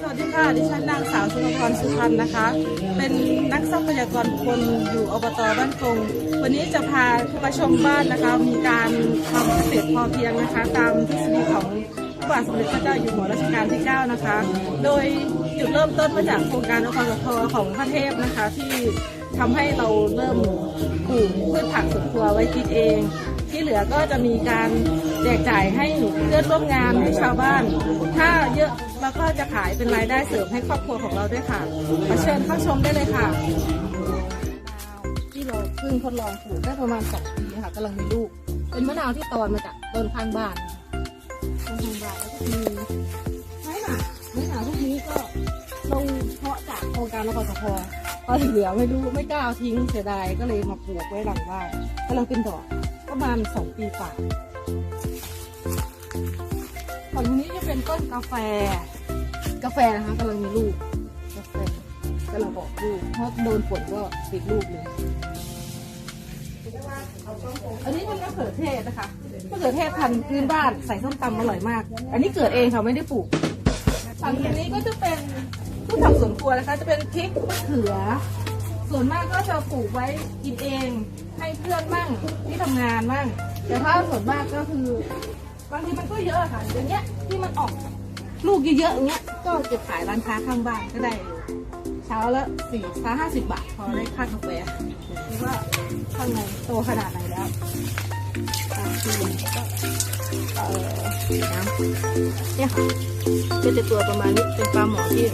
สวัสดีค่ะ ดิฉันนางสาวสุภพรสุพรรณนะคะ เป็นนักทรัพยากรบุคคลอยู่อบตบ้านคงวันนี้จะพาทุกมาชมบ้านนะคะ มีการทำเกษตรพอเพียงนะคะ ตามทฤษฎีของพระบาทสมเด็จพระเจ้าอยู่หัวรัชกาลที่ 9 นะคะ โดยจุดเริ่มต้นมาจากโครงการอคพของพระเทพนะคะที่ทำให้เราเริ่มปลูกพืชผักสวนครัวไว้กินเอง เหลือก็จะมีการแจกจ่ายให้เพื่อนร่วมงานให้ชาวบ้าน ถ้าเยอะเราก็จะขายเป็นรายได้เสริมให้ครอบครัวของเราด้วยค่ะมาเชิญเข้าชมได้เลยค่ะที่เราเพิ่งทดลองปลูกได้ประมาณสองปีค่ะกำลังมีลูก เป็นมะนาวที่ตอนมาจากต้นข้างบ้านต้นข้างบ้านแล้วก็มีไม้หนาไม้หนาพวกนี้ก็ลงเพาะจากโครงการนครสพพอเหลือไม่รู้ไม่กล้าเอาทิ้งเสียดายก็เลยมาปลูกไว้หลังบ้านกำลังเป็นดอก ประมาณสองปีกว่าฝั่งนี้จะเป็นต้นกาแฟ กาแฟนะคะกำลังมีลูก กาแฟกำลังออกลูกเพราะโดนฝนก็ปิดลูกเลย อันนี้เป็นมะเขือเทศนะคะมะเขือเทศพันธุ์พื้นบ้านใส่ส้มตำอร่อยมาก อันนี้เกิดเองค่ะไม่ได้ปลูกฝั่งนี้ก็จะเป็นผู้ทำสวนครัวนะคะ จะเป็นพริกมะเขือ ส่วนมากก็จะปลูกไว้กินเอง ให้เพื่อนมั่งที่ทำงานมั่ง แต่ถ้าส่วนมากก็คือบางทีมันก็เยอะค่ะอย่างเงี้ยที่มันออก ลูกเยอะๆอย่างเงี้ยก็เก็บขายร้านค้าข้างบ้านก็ได้อยู่เช้าละสี่ช้าห้าสิบบาทพอได้ค่ากาแฟคิดว่าข้างในโตขนาดไหนแล้วอ่าคือก็เออน้ำเนี่ยค่ะเป็นตัวประมาณนี้เป็นปลาหมอที่